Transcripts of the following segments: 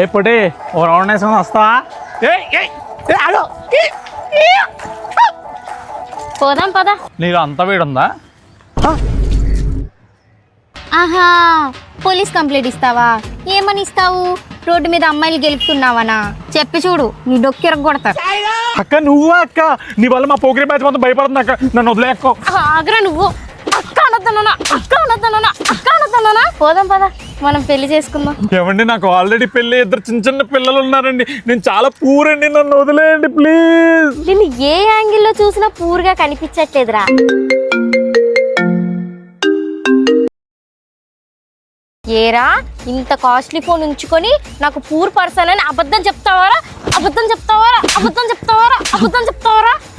ఏ పొడి ఓ రౌండ్ వేసుకొని వస్తావా. పోదాం పదా. నీకు అంత వేడుందా? ఆహా పోలీస్ కంప్లైంట్ ఇస్తావా? ఏమని ఇస్తావు? రోడ్డు మీద అమ్మాయిలు గెలుపుతున్నావనా? చెప్పి చూడు నీ డొక్కిర కొడతారు అక్క నువ్వా అక్క? నీ వల్ల మా పోకిరి బ్యాచ్ మొత్తం భయపడుతుంది అక్క. నన్ను వదిలేక్కో ఆగ్రా నువ్వు. అక్క అనొద్దనా అక్క అనొద్దనా అక్క అనొద్దనా పోదాం పదా. మనం పెళ్ళి చేసుకుందాం. ఏమండి నాకు ఆల్రెడీ పెళ్ళి ఇద్దరు చిన్న చిన్న పిల్లలు ఉన్నారండి. నేను చాలా పూర్ అండి నన్ను వదిలేయండి ప్లీజ్ నిన్ను ఏ యాంగిల్లో చూసినా పూర్గా కనిపించట్లేదురా. ఏరా ఇంత కాస్ట్లీ ఫోన్ ఉంచుకొని నాకు పూర్ పర్సన్ అని అబద్ధం చెప్తావారా? అబద్ధం చెప్తావారా? అబద్ధం చెప్తావారా? అబద్ధం చెప్తావారా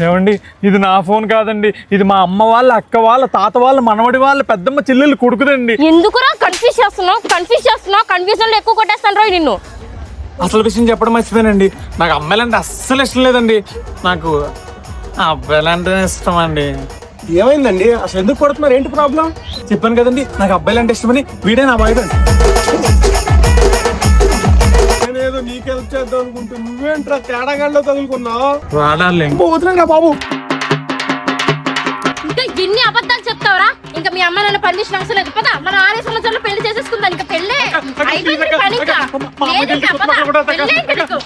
ఏమండి? ఇది నా ఫోన్ కాదండి. ఇది మా అమ్మ వాళ్ళ అక్క వాళ్ళ తాత వాళ్ళ మనవడి వాళ్ళ పెద్దమ్మ చెల్లెలు కొడుకుదండి. ఎందుకురా కన్ఫ్యూజ్ చేస్తున్నావు? కన్ఫ్యూజ్ చేస్తున్నావు? కన్ఫ్యూజన్లో ఎక్కువ కొట్టేస్తాను రా నిన్ను? అసలు విషయం చెప్పడం మర్చిపోయానండి నాకు అమ్మాయిలంటే అస్సలు ఇష్టం లేదండి. నాకు అబ్బాయిలంటే ఇష్టం అండి. ఏమైందండి? అసలు ఎందుకు కొడుతున్నారు? ఏంటి ప్రాబ్లం చెప్పాను కదండి. నాకు అబ్బాయిలంటే ఇష్టమని వీడే నా బాయ్ నేనేదో నీకు హెల్ప్ చేద్దాం అనుకుంటే నువ్వేంట్రా తేడాగాడిలో తగులుకున్నావు వాడాలి బాబు ఇంకా ఎన్ని అబద్ధాలు చెప్తావరా ఇంకా మీ అమ్మ నన్ను పర్మిషన్ అవసరం లేదు పదా మన ఆరే సంవత్సరాలు పెళ్ళి చేసేసుకుందా ఇంకా పెళ్ళే అయిపోయింది పని ఇంకా. లేదు ఇంకా, పద. పెళ్ళే ఇంకా నీకు.